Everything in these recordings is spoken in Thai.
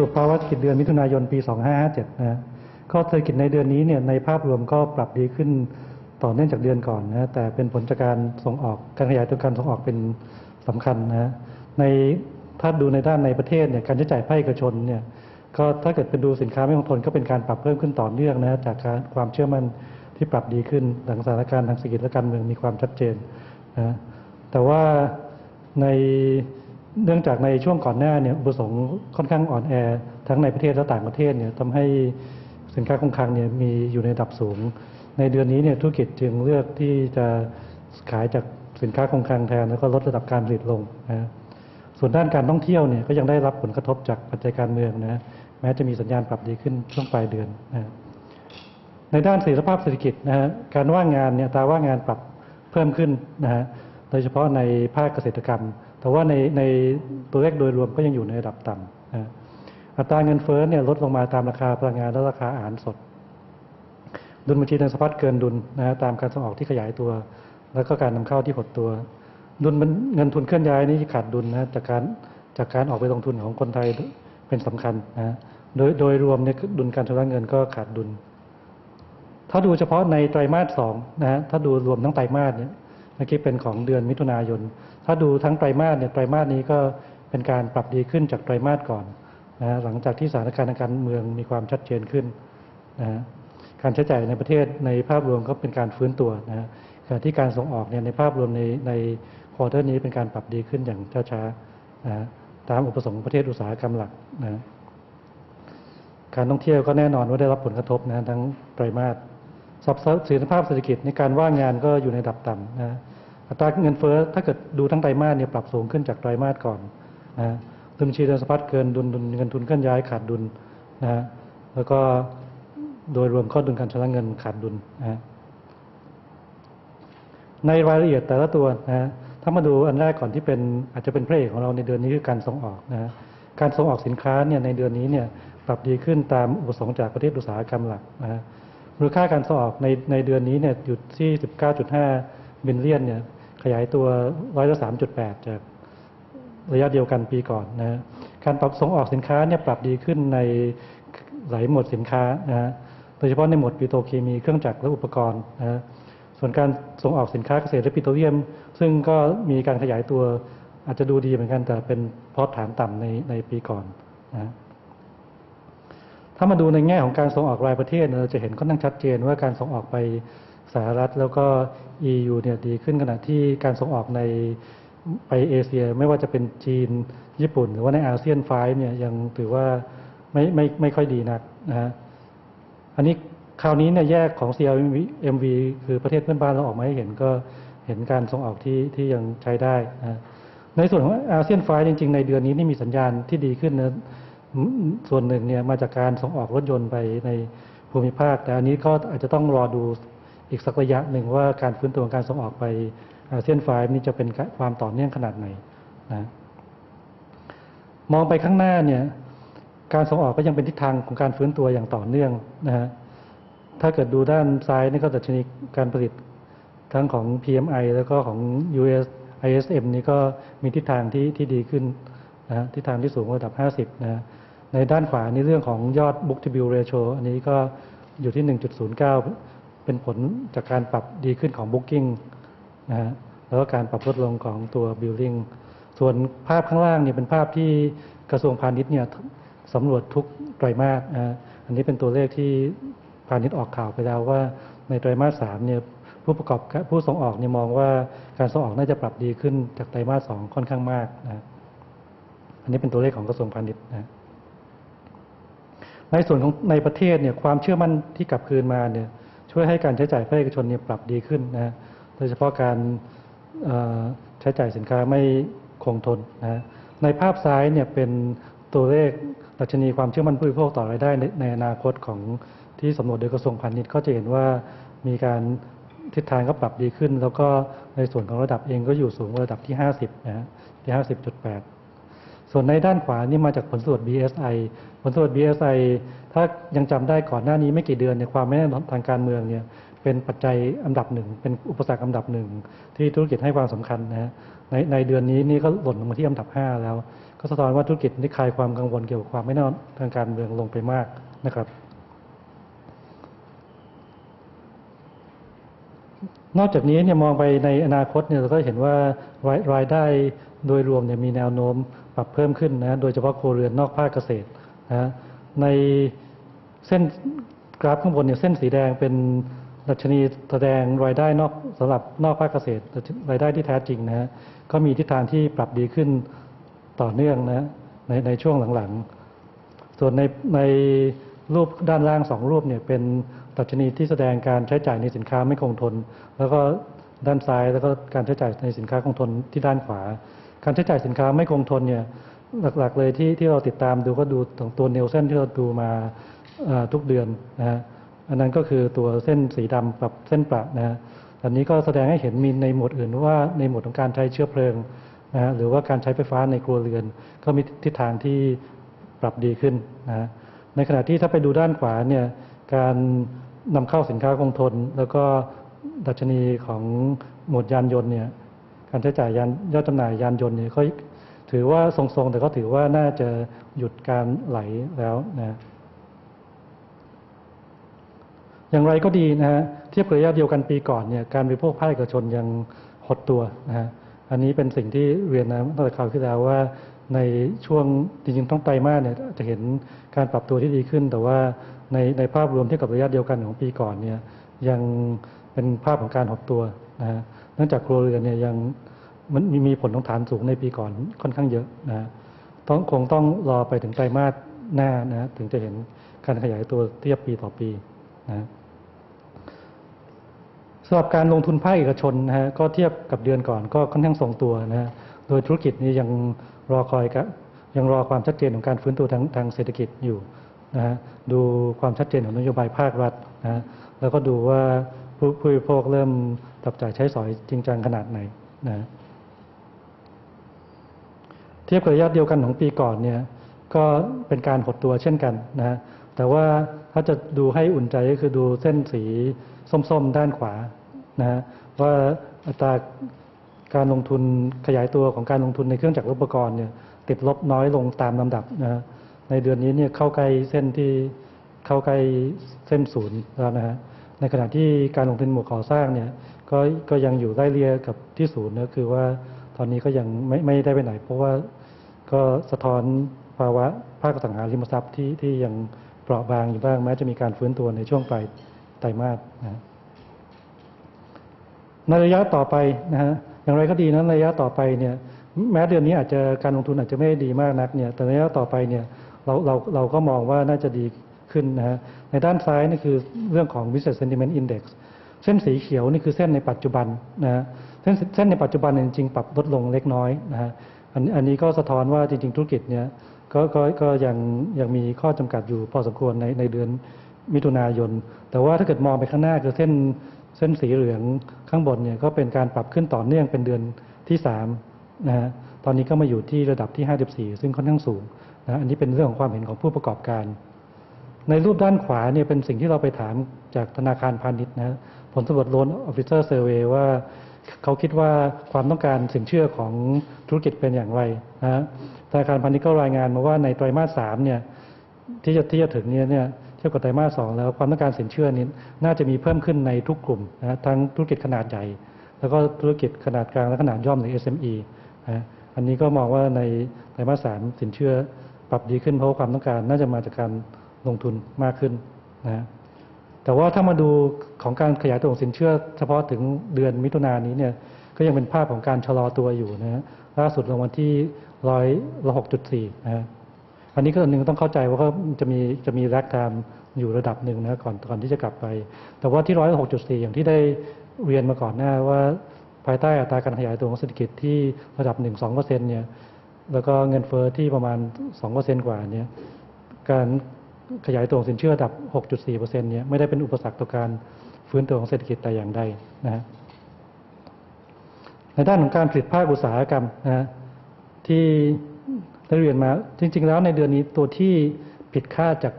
สรุปภาวะเศรษฐกิจเดือนมิถุนายนปี 2557นะฮะก็เศรษฐกิจในเดือนนี้เนี่ยในภาพรวมก็ปรับดีขึ้นต่อเนื่องจากเดือนก่อนนะฮะแต่เป็นผลจากการส่งออกการขยายตัวการส่งออกเป็นสำคัญนะฮะในถ้าดูในด้านในประเทศเนี่ยการใช้จ่ายภาคเอกชนเนี่ยก็ถ้าเกิดเป็นดูสินค้าไม่คงทนก็เป็นการปรับเพิ่มขึ้นต่อเนื่องนะฮะจากความเชื่อมั่นที่ปรับดีขึ้นหลังสถานการณ์ทางเศรษฐกิจและการเมืองมีความชัดเจนนะฮะแต่ว่าใน เนื่องจากในช่วงก่อนหน้าเนี่ยอุปสงค์ค่อนข้างอ่อนแอทั้งในประเทศและต่างประเทศเนี่ยทำให้สินค้าคงคลังเนี่ยมีอยู่ในระดับสูง ในเดือนนี้เนี่ยธุรกิจจึงเลือกที่จะขายจากสินค้าคงคลังแทนแล้วก็ลดระดับการผลิตลงนะส่วนด้านการท่องเที่ยวเนี่ยก็ยังได้รับผลกระทบจากปัจจัยการเมืองนะแม้จะมีสัญญาณปรับดีขึ้นช่วงปลายเดือนนะในด้านเสถียรภาพเศรษฐกิจนะฮะการว่างงานเนี่ยตาว่างงานปรับเพิ่มขึ้นนะฮะ โดยเฉพาะในภาคเกษตรกรรม แต่ว่าในในตัวเลขโดยรวมก็ยังอยู่ในระดับต่ำนะอัตราเงินเฟ้อเนี่ยลดลงมาตามราคาพลังงานและราคาอาหารสด ดุลบัญชีเงินสะพัดเกินดุลนะฮะตามการส่งออกที่ขยายตัว แล้วก็การนำเข้าที่หดตัว ดุลเงินทุนเคลื่อนย้ายนี่ขาดดุลนะจากการจากการออกไปลงทุนของคนไทยเป็นสำคัญนะโดยโดยรวมเนี่ยดุลการชำระเงินก็ขาดดุล ถ้าดูเฉพาะในไตรมาสสองนะฮะถ้าดูรวมทั้งไตรมาสเนี่ย มื่อกี้เป็นของเดือนมิถุนายน ถ้าดูทั้งไตรมาสเนี่ยไตรมาสนี้ก็เป็นการปรับดีขึ้นจากไตรมาสก่อนนะฮะหลังจากที่สถานการณ์ทางการเมืองมีความชัดเจนขึ้นนะฮะการใช้จ่ายในประเทศในภาพรวมก็เป็นการฟื้นตัวนะฮะขณะที่การส่งออกเนี่ยในภาพรวมในในควอเตอร์นี้เป็นการปรับดีขึ้นอย่างช้าๆนะฮะตามอุปสงค์ประเทศอุตสาหกรรมหลักนะฮะการท่องเที่ยวก็แน่นอนว่าได้รับผลกระทบนะฮะทั้งไตรมาสสับสถียรภาพเศรษฐกิจในการว่างงานก็อยู่ในระดับต่ำนะ อัตราเงินเฟ้อถ้าเกิดดูทั้งไตรมาสเนี่ยปรับสูงขึ้นจากไตรมาสก่อนนะดุลบัญชีเดินสะพัดเกินดุลดุลเงินทุนเคลื่อนย้ายขาดดุลนะฮะแล้วก็โดยรวมข้อดุลการชำระเงินขาดดุลนะฮะในรายละเอียดแต่ละตัวนะฮะถ้ามาดูอันแรกก่อนที่เป็นอาจจะเป็นพระเอกของเราในเดือนนี้คือการส่งออกนะฮะการส่งออกสินค้าเนี่ยในเดือนนี้เนี่ยปรับดีขึ้นตามอุปสงค์จากประเทศอุตสาหกรรมหลักนะฮะมูลค่าการส่งออกในในเดือนนี้เนี่ยอยู่ที่ 19.5บิลเลียนเนี่ย ขยายตัวร้อยละ3.8จากระยะเดียวกันปีก่อนนะการปรับส่งออกสินค้าเนี่ยปรับดีขึ้นในหลายหมวดสินค้านะฮะโดยเฉพาะในหมวดปิโตรเคมีเครื่องจักรและอุปกรณ์นะฮะส่วนการส่งออกสินค้าเกษตรและปิโตรเลียม ซึ่งก็มีการขยายตัวอาจจะดูดีเหมือนกันแต่เป็นพราะฐานต่ำในในปีก่อนนะฮะถ้ามาดูในแง่ของการส่งออกรายประเทศเนี่ยเราจะเห็นค่อนข้างชัดเจนว่าการส่งออกไป สหรัฐแล้วก็ EU เนี่ยดีขึ้นขณะที่การส่งออกในไปเอเชีย ไม่ว่าจะเป็นจีนญี่ปุ่น หรือว่าในอาเซียนไฟเนี่ยยังถือว่าไม่ไม่ไม่ค่อยดีนักนะฮะอันนี้คราวนี้เนี่ยแยกของ CLMV คือประเทศเพื่อนบ้านเราออกมาให้เห็นก็เห็นการส่งออกที่ที่ยังใช้ได้นะในส่วนของอาเซียนไฟจริง ๆ ในเดือนนี้นี่มีสัญญาณที่ดีขึ้นนะส่วนหนึ่งเนี่ยมาจากการส่งออกรถยนต์ไปในภูมิภาค แต่อันนี้ก็อาจจะต้องรอดู อีกสักระยะหนึ่งว่าการฟื้นตัวของการส่งออกไปอาเซียนไฟนี้จะเป็นความต่อเนื่องขนาดไหนนะมองไปข้างหน้าเนี่ยการส่งออกก็ยังเป็นทิศทางของการฟื้นตัวอย่างต่อเนื่องนะฮะถ้าเกิดดูด้านซ้ายนี่ก็ดัชนีการผลิตทั้งของ PMI แล้วก็ของ US ISM นี่ก็มีทิศทางที่ที่ดีขึ้นนะฮะทิศทางที่สูงกว่าระดับ 50นะฮะในด้านขวานี่เรื่องของยอด book to bill ratio อันนี้ก็อยู่ที่ 1.09 เป็นผลจากการปรับดีขึ้นของ booking นะฮะแล้วก็การปรับลดลงของตัว billing ส่วนภาพข้างล่างเนี่ยเป็นภาพที่กระทรวงพาณิชย์เนี่ยสำรวจทุกไตรมาสนะอันนี้เป็นตัวเลขที่พาณิชย์ออกข่าวไปแล้วว่าในไตรมาสสามเนี่ยผู้ประกอบผู้ส่งออกเนี่ยมองว่าการส่งออกน่าจะปรับดีขึ้นจากไตรมาสสองค่อนข้างมากนะอันนี้เป็นตัวเลขของกระทรวงพาณิชย์นะในส่วนของในประเทศเนี่ยความเชื่อมั่นที่กลับคืนมาเนี่ย ช่วยให้การใช้จ่ายภาคเอกชนเนี่ยปรับดีขึ้นนะโดยเฉพาะการใช้จ่ายสินค้าไม่คงทนนะในภาพซ้ายเนี่ยเป็นตัวเลขดัชนีความเชื่อมั่นผู้บริโภคต่อรายได้ในในอนาคตของที่สำรวจโดยกระทรวงพาณิชย์ก็จะเห็นว่ามีการทิศทางก็ปรับดีขึ้น แล้วก็ในส่วนของระดับเองก็อยู่สูงระดับที่ 50นะที่ 50.8 ส่วนในด้านขวานี่มาจากผลสำรวจ BSI ผลสำรวจ BSI ถ้ายังจำได้ก่อนหน้านี้ไม่กี่เดือนเนี่ยความไม่แน่นอนทางการเมืองเนี่ยเป็นปัจจัยอันดับหนึ่ง เป็นอุปสรรคอันดับหนึ่ง ที่ธุรกิจให้ความสำคัญนะฮะในในเดือนนี้นี่ก็หล่นลงมาที่อันดับ 5 แล้ว ก็สะท้อนว่าธุรกิจได้คลายความกังวลเกี่ยวกับความไม่แน่นอนทางการเมืองลงไปมากนะครับ นอกจากนี้เนี่ยมองไปในอนาคตเนี่ยเราก็เห็นว่ารารายได้โดยรวมเนี่ยมีแนวโน้มปรับเพิ่มขึ้นนะโดยเฉพาะครัวเรือนนอกภาคเกษตร นะในเส้นกราฟข้างบนเนี่ยเส้นสีแดงเป็นดัชนีแสดงรายได้นอกสำหรับนอกภาคเกษตรรายได้ที่แท้จริงนะฮะก็มีทิศทางที่ปรับดีขึ้นต่อเนื่องนะในในช่วงหลังๆ ส่วนในในรูปด้านล่างสองรูปเนี่ยเป็นดัชนีที่แสดงการใช้จ่ายในสินค้าไม่คงทน แล้วก็ด้านซ้ายแล้วก็การใช้จ่ายในสินค้าคงทนที่ด้านขวา การใช้จ่ายสินค้าไม่คงทนเนี่ย หลักๆเลยที่ที่เราติดตามดูก็ดูตรงตัวเนลเส้นที่เราดูมาทุกเดือนนะฮะอันนั้นก็คือตัวเส้นสีดำกับเส้นประนะฮะอันนี้ก็แสดงให้เห็นมีในหมวดอื่นว่าในหมวดของการใช้เชื้อเพลิงนะฮะหรือว่าการใช้ไฟฟ้าในครัวเรือน ก็มีทิศทางที่ปรับดีขึ้นนะฮะในขณะที่ถ้าไปดูด้านขวาเนี่ยการนำเข้าสินค้าคงทน แล้วก็ดัชนีของหมวดยานยนต์เนี่ยการใช้จ่ายยานยอดจำหน่ายยานยนต์เนี่ยก็ ถือว่าทรงๆ แต่ก็ถือว่าน่าจะหยุดการไหลแล้วนะอย่างไรก็ดีนะฮะเทียบกับระยะเดียวกันปีก่อนเนี่ยการบริโภคภาคเอกชนยังหดตัวนะฮะอันนี้เป็นสิ่งที่เรียนนะตั้งแต่คราวที่แล้วว่าในช่วงจริงๆต้องไตรมาสเนี่ยจะเห็นการปรับตัวที่ดีขึ้น แต่ว่าในในภาพรวมเทียบกับระยะเดียวกันของปีก่อนเนี่ยยังเป็นภาพของการหดตัวนะฮะเนื่องจากครัวเรือนเนี่ยยัง มันมีผลของฐานสูงในปีก่อนค่อนข้างเยอะนะต้องคงต้องรอไปถึงไตรมาสหน้านะถึงจะเห็นการขยายตัวเทียบปีต่อปีนะสำหรับการลงทุนภาคเอกชนนะฮะก็เทียบกับเดือนก่อนก็ค่อนข้างทรงตัวนะฮะโดยธุรกิจนี้ยังรอคอยกับยังรอความชัดเจนของการฟื้นตัวทางทางเศรษฐกิจอยู่นะฮะดูความชัดเจนของนโยบายภาครัฐนะฮะแล้วก็ดูว่าผู้ผู้บริโภคเริ่มจับจ่ายใช้สอยจริงจังขนาดไหนนะ ทียบกับระยะเดียวกันของปีก่อนเนี่ยก็เป็นการหดตัวเช่นกันนะฮะแต่ว่าถ้าจะดูให้อุ่นใจก็คือดูเส้นสีส้มๆ ด้านขวานะฮะว่าอัตราการลงทุนขยายตัวของการลงทุนในเครื่องจักรอุปกรณ์เนี่ยติดลบน้อยลงตามลำดับนะฮะในเดือนนี้เนี่ยเข้าใกล้เส้นที่เข้าใกล้เส้นศูนย์แล้วนะฮะในขณะที่การลงทุนหมวดก่อสร้างเนี่ยก็ก็ยังอยู่ไล่เลียกับที่ศูนย์นะคือว่าตอนนี้ก็ยังไม่ไม่ได้ไปไหน เพราะว่า ก็สะท้อนภาวะภาคสังหาริมทรัพย์ที่ที่ยังเปราะบางอยู่บ้างแม้จะมีการฟื้นตัวในช่วงปลายไตรมาสนะในระยะต่อไปนะฮะอย่างไรก็ดีนะระยะต่อไปเนี่ยแม้เดือนนี้อาจจะการลงทุนอาจจะไม่ดีมากนักเนี่ยแต่ระยะต่อไปเนี่ยเราเราเราก็มองว่าน่าจะดีขึ้นนะฮะในด้านซ้ายนี่คือเรื่องของ business sentiment index เส้นสีเขียวนี่คือเส้นในปัจจุบันนะฮะเส้นเส้นในปัจจุบันจริงๆปรับลดลงเล็กน้อยนะฮะ อันอันนี้ก็สะท้อนว่าจริง ๆ ธุรกิจเนี่ยก็ก็ก็ยังยังมีข้อจำกัดอยู่พอสมควรในในเดือนมิถุนายน แต่ว่าถ้าเกิดมองไปข้างหน้าคือเส้นเส้นสีเหลืองข้างบนเนี่ยก็เป็นการปรับขึ้นต่อเนื่องเป็นเดือนที่3นะฮะตอนนี้ก็มาอยู่ที่ระดับที่ 54 ซึ่งค่อนข้างสูงนะอันนี้เป็นเรื่องของความเห็นของผู้ประกอบการ ในรูปด้านขวาเนี่ยเป็นสิ่งที่เราไปถามจากธนาคารพาณิชย์นะผลสำรวจ Loan Officer Survey ว่า เขาคิดว่าความต้องการสินเชื่อของธุรกิจเป็นอย่างไรนะฮะธนาคารพาณิชย์ก็รายงานมาว่าในไตรมาสสามเนี่ยที่จะที่จะถึงเนี้เนี่ยเทียบกับไตรมาสสองแล้วความต้องการสินเชื่อนี้น่าจะมีเพิ่มขึ้นในทุกกลุ่มนะทั้งธุรกิจขนาดใหญ่ แล้วก็ธุรกิจขนาดกลางและขนาดย่อมหรือ SME นะอันนี้ก็มองว่าในไตรมาสสามสินเชื่อปรับดีขึ้นเพราะความต้องการน่าจะมาจากการลงทุนมากขึ้นนะ แต่ว่าถ้ามาดูของการขยายตัวของสินเชื่อ เฉพาะถึงเดือนมิถุนายนนี้เนี่ยก็ยังเป็นภาพของการชะลอตัวอยู่นะฮะล่าสุดลงวันที่ร้อยละหกจุดสี่นะฮะอันนี้ก็อันหนึ่งต้องเข้าใจว่าก็จะมีจะมีแรกไทม์อยู่ระดับหนึ่งนะก่อนก่อนที่จะกลับไป แต่ว่าที่ร้อยละหกจุดสี่อย่างที่ได้เรียนมาก่อนหน้าว่าภายใต้อัตราการขยายตัวของเศรษฐกิจที่ระดับหนึ่งสองเปอร์เซ็นเนี่ยแล้วก็เงินเฟ้อที่ประมาณสองเปอร์เซ็นกว่าเนี่ยการ ขยายตัวของสินเชื่อระดับหกจุดสี่เปอร์เซ็นเนี่ยไม่ได้เป็นอุปสรรคต่อการฟื้นตัวของเศรษฐกิจแต่อย่างใดนะฮะในด้านของการผลิตภาคอุตสาหกรรมนะฮะที่ได้เรียนมาจริง ๆ แล้วในเดือนนี้ตัวที่ผิดคาดจาก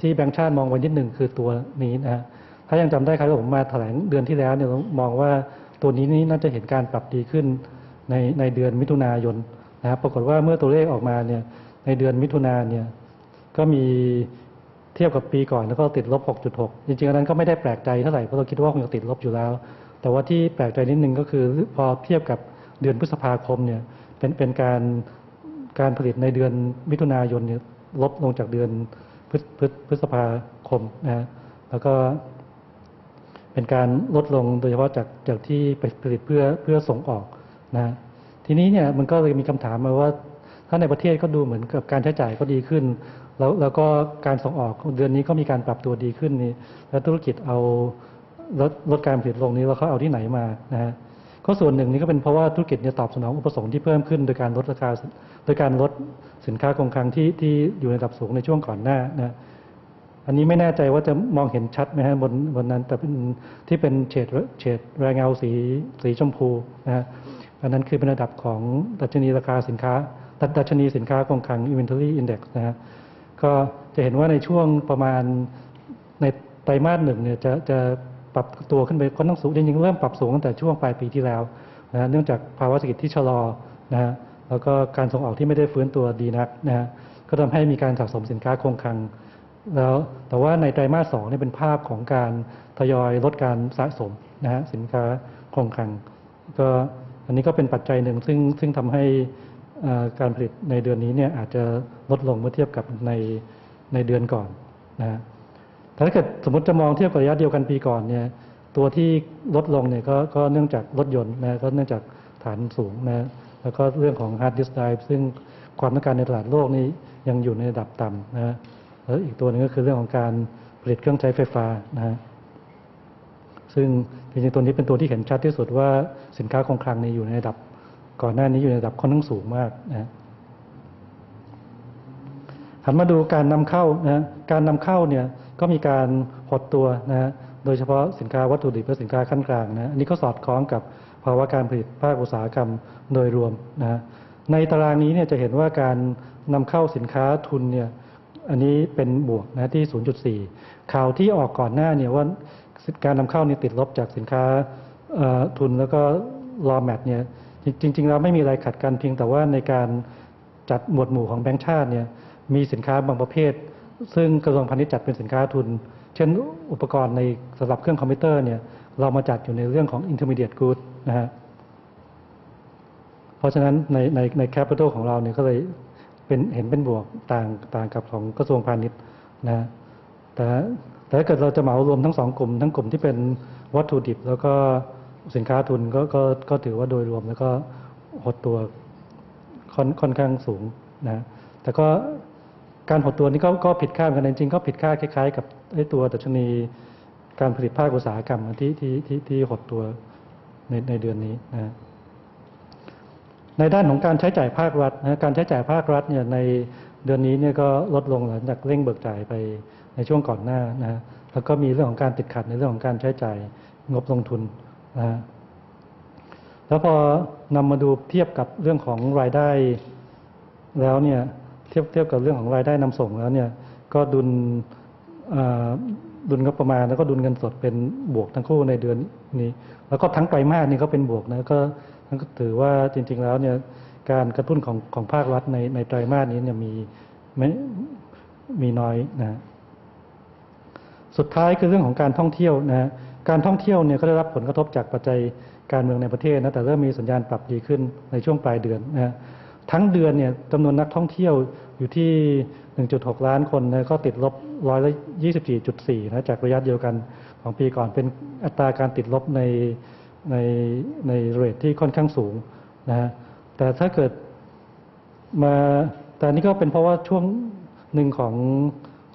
ที่แบงก์ชาติมองไว้นิดหนึ่งคือตัวนี้นะฮะถ้ายังจำได้ครับผมมาแถลงเดือนที่แล้วเนี่ยมองว่าตัวนี้นี่น่าจะเห็นการปรับดีขึ้นในในเดือนมิถุนายนนะครับปรากฏว่าเมื่อตัวเลขออกมาเนี่ยในเดือนมิถุนาเนี่ยก็มี เทียบกับปีก่อนแล้วก็ติดลบ 6.6 จริงๆอันนั้นก็ไม่ได้แปลกใจเท่าไหร่เพราะเราคิดว่าคงจะติดลบอยู่แล้ว แต่ว่าที่แปลกใจนิดนึงก็คือพอเทียบกับเดือนพฤษภาคมเนี่ยเป็นเป็นการการผลิตในเดือนมิถุนายนเนี่ยลดลงจากเดือนพฤษพฤษภาคมนะฮะแล้วก็เป็นการลดลงโดยเฉพาะจากจากที่ไปผลิตเพื่อเพื่อส่งออกนะทีนี้เนี่ยมันก็เลยมีคำถามมาว่า ถ้าในประเทศก็ดูเหมือนกับการใช้จ่ายก็ดีขึ้น แล้วแล้วก็การส่งออกเดือนนี้ก็มีการปรับตัวดีขึ้นนี่แล้วธุรกิจเอาลดลดการผลิตลงนี้แล้วเขาเอาที่ไหนมานะฮะก็ส่วนหนึ่งนี่ก็เป็นเพราะว่าธุรกิจเนี่ยตอบสนองอุปสงค์ที่เพิ่มขึ้น โดยการลดราคาโดยการลดสินค้าคงคลังที่ที่อยู่ในระดับสูงในช่วงก่อนหน้านะอันนี้ไม่แน่ใจว่าจะมองเห็นชัดไหมฮะบนบนนั้นแต่เป็นที่เป็นเฉดเฉดแรงเงาสีสีชมพูนะฮะอันนั้นคือเป็นระดับของดัชนีราคาสินค้าดัดัชนีสินค้าคงคลัง inventory index นะฮะ ก็จะเห็นว่าในช่วงประมาณในไตรมาสหนึ่งเนี่ยจะจะปรับตัวขึ้นไปค่อนข้างสูงจริงๆเริ่มปรับสูงตั้งแต่ช่วงปลายปีที่แล้วนะฮะเนื่องจากภาวะเศรษฐกิจที่ชะลอนะฮะแล้วก็การส่งออกที่ไม่ได้ฟื้นตัวดีนักนะฮะก็ทำให้มีการสะสมสินค้าคงคลัง แล้วแต่ว่าในไตรมาสสองนี่เป็นภาพของการทยอยลดการสะสมนะฮะสินค้าคงคลัง ก็อันนี้ก็เป็นปัจจัยหนึ่งซึ่งซึ่งทำให้ การผลิตในเดือนนี้เนี่ยอาจจะลดลงเมื่อเทียบกับในในเดือนก่อนนะฮะแต่ถ้าเกิดสมมติจะมองเทียบกับระยะเดียวกันปีก่อนเนี่ยตัวที่ลดลงเนี่ยก็ก็เนื่องจากรถยนต์นะก็เนื่องจากฐานสูงนะแล้วก็เรื่องของ hard disk drive ซึ่งความต้องการในตลาดโลกนี้ยังอยู่ในระดับต่ำนะฮะแล้วอีกตัวหนึงก็คือเรื่องของการผลิตเครื่องใช้ไฟฟ้านะฮะซึ่งจริงๆตัวนี้เป็นตัวที่เห็นชัดที่สุดว่าสินค้าคงคลังนี้อยู่ในระดับ ก่อนหน้านี้อยู่ในระดับค่อนข้างสูงมากนะหันมาดูการนำเข้านะการนำเข้าเนี่ยก็มีการหดตัวนะโดยเฉพาะสินค้าวัตถุดิบและสินค้าขั้นกลางนะอันนี้ก็สอดคล้องกับภาวะการผลิตภาคอุตสาหกรรมโดยรวมนะในตารางนี้เนี่ยจะเห็นว่าการนำเข้าสินค้าทุนเนี่ยอันนี้เป็นบวกนะที่ 0.4 ข่าวที่ออกก่อนหน้าเนี่ยว่าการนำเข้านี่ติดลบจากสินค้าทุนแล้วก็รอแมทเนี่ย จริงๆแล้วไม่มีอะไรขัดกันเพียงแต่ว่าในการจัดหมวดหมู่ของแบงก์ชาติเนี่ยมีสินค้าบางประเภท ซึ่งกระทรวงพาณิชย์จัดเป็นสินค้าทุน เช่นอุปกรณ์ในสำหรับเครื่องคอมพิวเตอร์เนี่ยเรามาจัดอยู่ในเรื่องของ intermediate goods นะฮะเพราะฉะนั้นในในในแคปิตอลของเราเนี่ยก็เลยเป็นเห็นเป็นบวกต่างต่างกับของกระทรวงพาณิชย์นะแต่แต่ถ้าเกิดเราจะเหมารวมทั้งสองกลุ่ม ทั้งกลุ่มที่เป็นวัตถุดิบแล้วก็ สินค้าทุนก็ก็ก็ถือว่าโดยรวมแล้วก็หดตัวค่อนค่อนข้างสูงนะแต่ก็การหดตัวนี้ก็ก็ผิดคาดกันจริงๆก็ผิดคาดคล้ายๆ กับไอ้ตัวดัชนีการผลิตภาคอุตสาหกรรมที่ที่ที่ที่หดตัวในในเดือนนี้นะในด้านของการใช้จ่ายภาครัฐนะการใช้จ่ายภาครัฐเนี่ยในเดือนนี้เนี่ยก็ลดลงหลังจากเร่งเบิกจ่ายไปในช่วงก่อนหน้านะแล้วก็มีเรื่องของการติดขัดในเรื่องของการใช้จ่ายงบลงทุน นะแล้วพอนำมาดูเทียบกับเรื่องของรายได้ แล้วเนี่ยเทียบเทียบกับเรื่องของรายได้นำส่งแล้วเนี่ยก็ดุลดุลงบประมาณแล้วก็ดุลเงินสดเป็นบวกทั้งคู่ในเดือนนี้ แล้วก็ทั้งไตรมาสนี่ก็เป็นบวกนะก็นั่นก็ถือว่าจริง ๆแล้วเนี่ยการกระตุ้นของของภาครัฐในในไตรมาสนี้เนี่ยมีไม่มีน้อยนะสุดท้ายคือเรื่องของการท่องเที่ยวนะฮะ การท่องเที่ยวเนี่ยก็ได้รับผลกระทบจากปัจจัยการเมืองในประเทศนะแต่เริ่มมีสัญญาณปรับดีขึ้นในช่วงปลายเดือนนะฮะทั้งเดือนเนี่ยจำนวนนักท่องเที่ยวอยู่ที่ 1.6 ล้านคนนะก็ติดลบร้อยละ24.4นะจากระยะเดียวกันของปีก่อนเป็นอัตราการติดลบในในในเรทที่ค่อนข้างสูงนะฮะแต่ถ้าเกิดมาแต่นนี้ก็เป็นเพราะว่าช่วงหนึ่งของ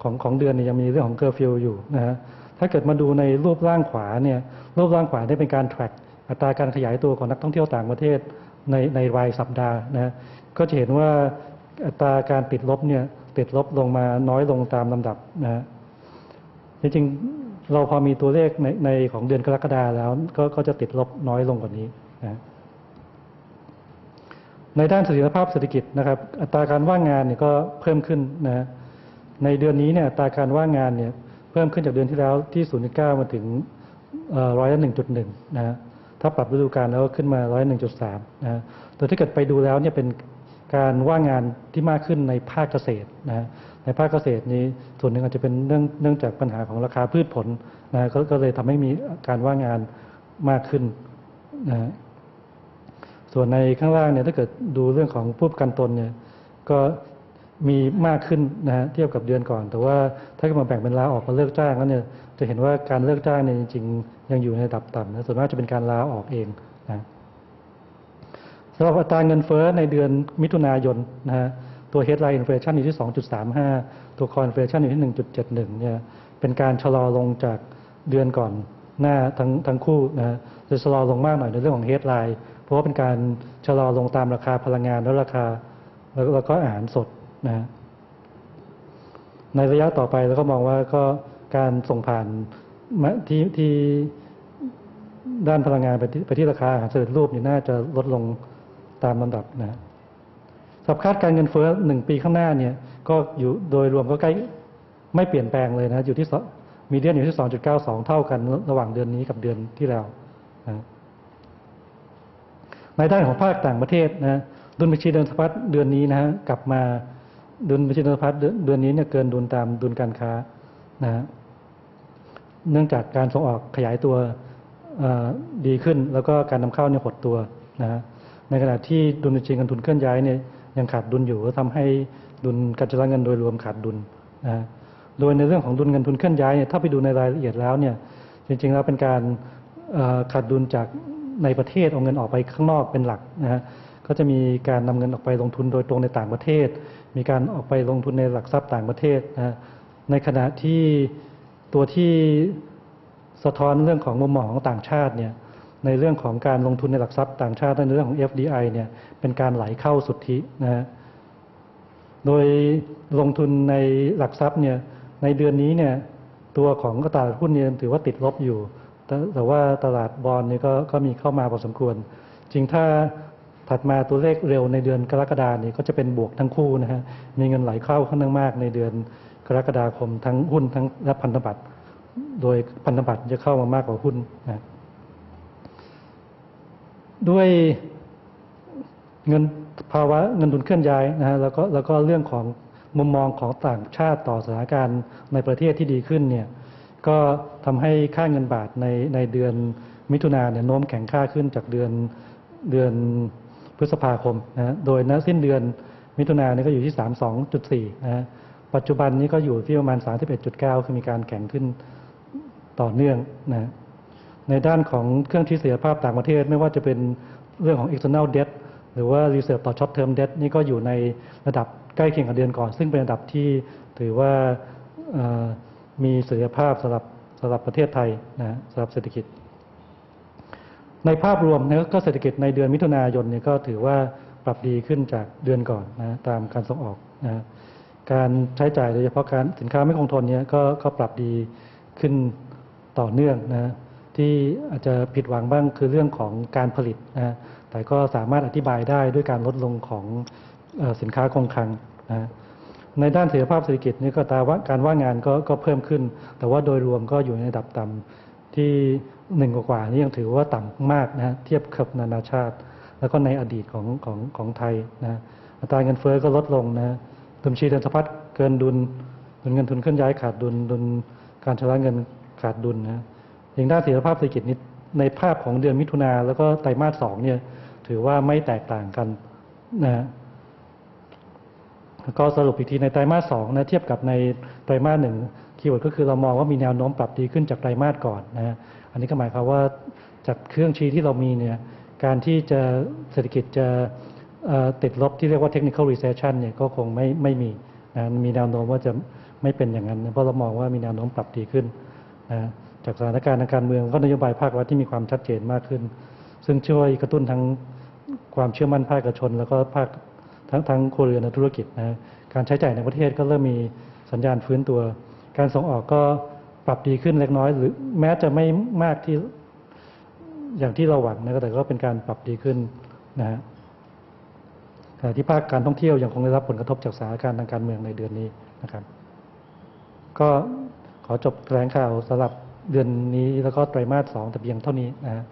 ของของเดือนเนี่ยยังมีเรื่องของเคอร์ฟิวอยู่นะฮะ ถ้าเกิดมาดูในรูปร่างขวาเนี่ยรูปร่างขวาได้เป็นการ track อัตราการขยายตัวของนักท่องเที่ยวต่างประเทศในในรายสัปดาห์นะฮะก็จะเห็นว่าอัตราการติดลบเนี่ยติดลบลงมาน้อยลงตามลำดับนะฮะจริงๆเราพอมีตัวเลขในในของเดือนกรกฎาแล้วก็ก็จะติดลบน้อยลงกว่านี้นะในด้านเสถียรภาพเศรษฐกิจนะครับ อัตราการว่างงานเนี่ยก็เพิ่มขึ้นนะฮะในเดือนนี้เนี่ยอัตราการว่างงานเนี่ย พิ่มขึ้นจากเดือนที่แล้วที่ 0.9 มาถึงร้อยละ1.1 นะฮะถ้าปรับฤดูกาลแล้วก็ขึ้นมาร้อย1.3นะฮะแต่ถ้าเกิดไปดูแล้วเนี่ยเป็นการว่างงานที่มากขึ้นในภาคเกษตรนะฮะในภาคเกษตรนี้ส่วนหนึ่งอาจจะเป็นเนื่องเนื่องจากปัญหาของราคาพืชผลนะฮะก็เลยทำให้มีการว่างงานมากขึ้นนะฮะส่วนในข้างล่างเนี่ยถ้าเกิดดูเรื่องของผู้ประกันตนเนี่ยก็ มีมากขึ้นนะฮะเทียบกับเดือนก่อน แต่ว่าถ้าเกิดมาแบ่งเป็นลาออกกับเลิกจ้างแล้วเนี่ยจะเห็นว่าการเลิกจ้างเนี่ยจริงๆ ยังอยู่ในระดับต่ำนะส่วนมากจะเป็นการลาออกเองนะสำหรับอัตราเงินเฟ้อในเดือนมิถุนายนนะฮะตัว headline inflation อยู่ที่ 2.35 ตัว core inflation อยู่ที่ 1.71 เนี่ยเป็นการชะลอลงจากเดือนก่อนหน้าทั้งทั้งคู่นะฮะจะชะลอลงมากหน่อยในเรื่องของ headline เพราะว่าเป็นการชะลอลงตามราคาพลังงานและราคาแล้วแล้วก็อาหารสด นะในระยะต่อไปเราก็มองว่าก็การส่งผ่านที่ที่ด้านพลังงานไปที่ไปที่ราคาอาหารสำเร็จรูปนี่น่าจะลดลงตามลำดับนะสับคาดการเงินเฟ้อหนึ่งปีข้างหน้าเนี่ย ก็อยู่โดยรวมก็ใกล้ไม่เปลี่ยนแปลงเลยนะ อยู่ที่มีเดียนอยู่ที่2.92เท่ากันระหว่างเดือนนี้กับเดือนที่แล้วนะในด้านของภาคต่างประเทศนะดุลบัญชีเดินสะพัดเดือนนี้นะฮะกลับมา ดุลบัญชีเดินสะพัดเดือนเดือนนี้เนี่ยเกินดุลตามดุลการค้านะฮะเนื่องจากการส่งออกขยายตัวดีขึ้น แล้วก็การนำเข้าเนี่ยหดตัวนะฮะในขณะที่ดุลบัญชีเงินทุนเคลื่อนย้ายเนี่ยยังขาดดุลอยู่ก็ทำให้ดุลการชำระเงินโดยรวมขาดดุลนะฮะโดยในเรื่องของดุลเงินทุนเคลื่อนย้ายเนี่ยถ้าไปดูในรายละเอียดแล้วเนี่ยจริงๆแล้วเป็นการขาดดุลจากในประเทศเอาเงินออกไปข้างนอกเป็นหลักนะฮะก็จะมีการนำเงินออกไปลงทุนโดยตรงในต่างประเทศ มีการออกไปลงทุนในหลักทรัพย์ต่างประเทศนะในขณะที่ตัวที่สะท้อนเรื่องของมุมมองของต่างชาติเนี่ยในเรื่องของการลงทุนในหลักทรัพย์ต่างชาติในเรื่องของ FDI เนี่ยเป็นการไหลเข้าสุทธินะฮะโดยลงทุนในหลักทรัพย์เนี่ยในเดือนนี้เนี่ยตัวของตลาดหุ้นเนี่ยถือว่าติดลบอยู่ แต่แต่ว่าตลาดบอลเนี่ยก็ก็มีเข้ามาพอสมควร จริงถ้า ถัดมาตัวเลขเร็วในเดือนกรกฎาเนี่ยก็จะเป็นบวกทั้งคู่นะฮะ มีเงินไหลเข้าค่อนข้างมากในเดือนกรกฎาคมทั้งหุ้นทั้งและพันธบัตร โดยพันธบัตรจะเข้ามามากกว่าหุ้นนะด้วยเงินภาวะเงินทุนเคลื่อนย้ายนะฮะแล้วก็แล้วก็เรื่องของมุมมองของต่างชาติต่อสถานการณ์ในประเทศที่ดีขึ้นเนี่ยก็ทำให้ค่าเงินบาทในในเดือนมิถุนาเนี่ยโน้มแข็งค่าขึ้นจากเดือนเดือน พฤษภาคมนะโดยณสิ้นเดือนมิถุนาเนี่ยก็อยู่ที่ 32.4นะฮะปัจจุบันนี้ก็อยู่ที่ประมาณ 31.9 คือมีการแข็งขึ้นต่อเนื่องนะในด้านของเครื่องที่เสียภาพต่างประเทศไม่ว่าจะเป็นเรื่องของ external debt หรือว่า reserve ต่อ short term debt นี่ก็อยู่ในระดับใกล้เคียงกับเดือนก่อน ซึ่งเป็นระดับที่ถือว่ามีเสถียรภาพสำหรับสำหรับประเทศไทยนะสำหรับเศรษฐกิจ ในภาพรวมนะก็เศรษฐกิจในเดือนมิถุนายนเนี่ยก็ถือว่าปรับดีขึ้นจากเดือนก่อนนะตามการส่งออกนะการใช้จ่ายโดยเฉพาะการสินค้าไม่คงทนเนี่ยก็ก็ปรับดีขึ้นต่อเนื่องนะที่อาจจะผิดหวังบ้างคือเรื่องของการผลิตนะแต่ก็สามารถอธิบายได้ด้วยการลดลงของสินค้าคงคลังนะในด้านเสถียรภาพเศรษฐกิจนี่ก็ตาว่าการว่างงานก็ก็เพิ่มขึ้น แต่ว่าโดยรวมก็อยู่ในระดับต่ำ ที่หนึ่งกว่าๆนี่ยังถือว่าต่ำมากนะเทียบกับนานาชาติ แล้วก็ในอดีตของของของไทยนะอัตราเงินเฟ้อก็ลดลงนะดุลชีเดินสะพัดเกินดุลดุลเงินทุนเคลื่อนย้ายขาดดุลดุลการชำระเงินขาดดุลนะอย่างด้านเสถียรภาพเศรษฐกิจนี้ในภาพของเดือนมิถุนาแล้วก็ไตรมาสสองเนี่ยถือว่าไม่แตกต่างกันนะก็สรุปอีกทีในไตรมาสสองนะเทียบกับในไตรมาสหนึ่ง คีย์เวิร์ดก็คือเรามองว่ามีแนวโน้มปรับดีขึ้นจากไตรมาสก่อนนะฮะอันนี้ก็หมายความว่าจากเครื่องชี้ที่เรามีเนี่ยการที่จะเศรษฐกิจจะติดลบที่เรียกว่า technical recession เนี่ยก็คงไม่ไม่มีนะมีแนวโน้มว่าจะไม่เป็นอย่างนั้น เพราะเรามองว่ามีแนวโน้มปรับดีขึ้นนะจากสถานการณ์ทางการเมืองก็นโยบายภาครัฐที่มีความชัดเจนมากขึ้น ซึ่งช่วยกระตุ้นทั้งความเชื่อมั่นภาคเอกชน แล้วก็ภาคทั้งทั้งครัวเรือนและธุรกิจนะการใช้จ่ายในประเทศก็เริ่มมีสัญญาณฟื้นตัว การส่งออกก็ปรับดีขึ้นเล็กน้อย หรือแม้จะไม่มากที่อย่างที่เราหวังนะแต่ก็เป็นการปรับดีขึ้นนะฮะขณะที่ภาคการท่องเที่ยวยังคงได้รับผลกระทบจากสถานการณ์ทางการเมืองในเดือนนี้นะครับ ก็ขอจบแถลงข่าวสำหรับเดือนนี้แล้วก็ไตรมาสสองแต่เพียงเท่านี้นะฮะ